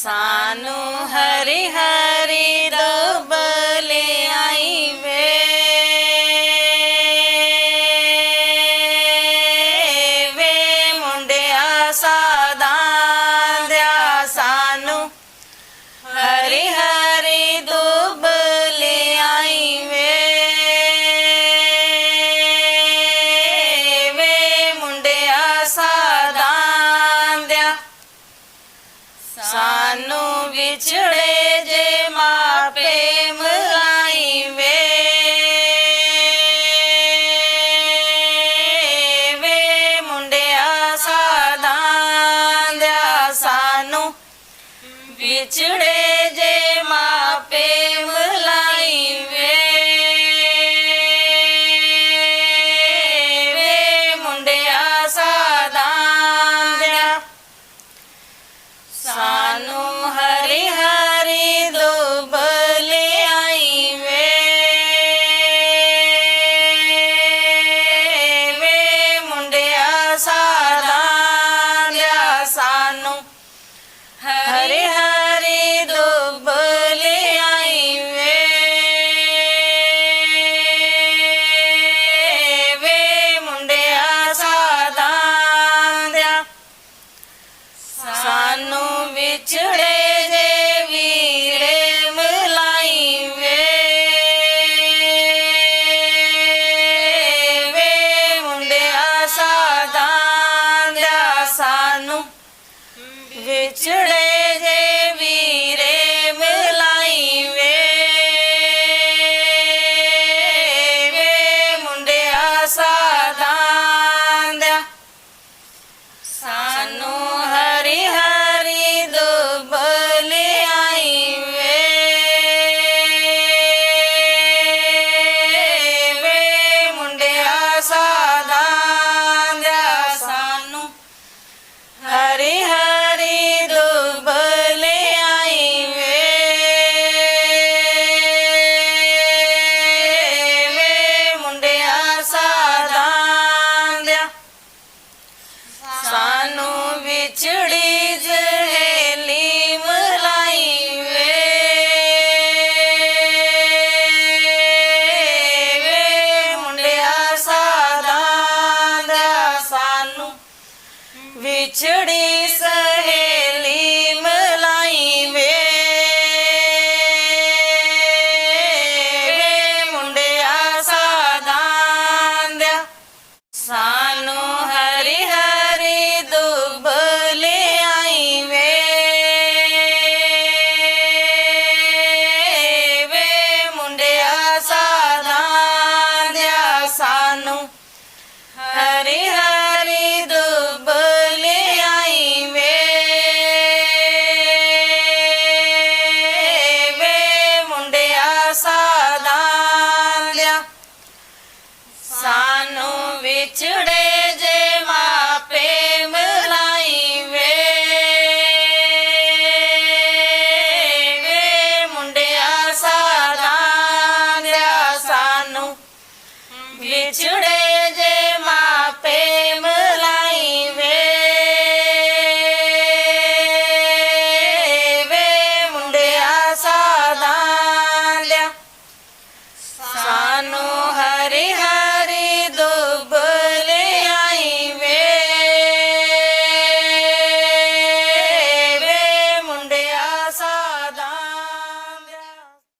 सानु हरिहर ਸਾਨੂੰ ਵਿਛੜੇ ਜੇ ਮਾਂ ਪ੍ਰੇਮ ਆਈ ਵੇ ਵੇ ਮੁੰਡਿਆ ਸਾਦਾਂ ਦਿਆ ਸਾਨੂੰ ਵਿਛੜੇ ਜੇ बिछड़ी से tuned.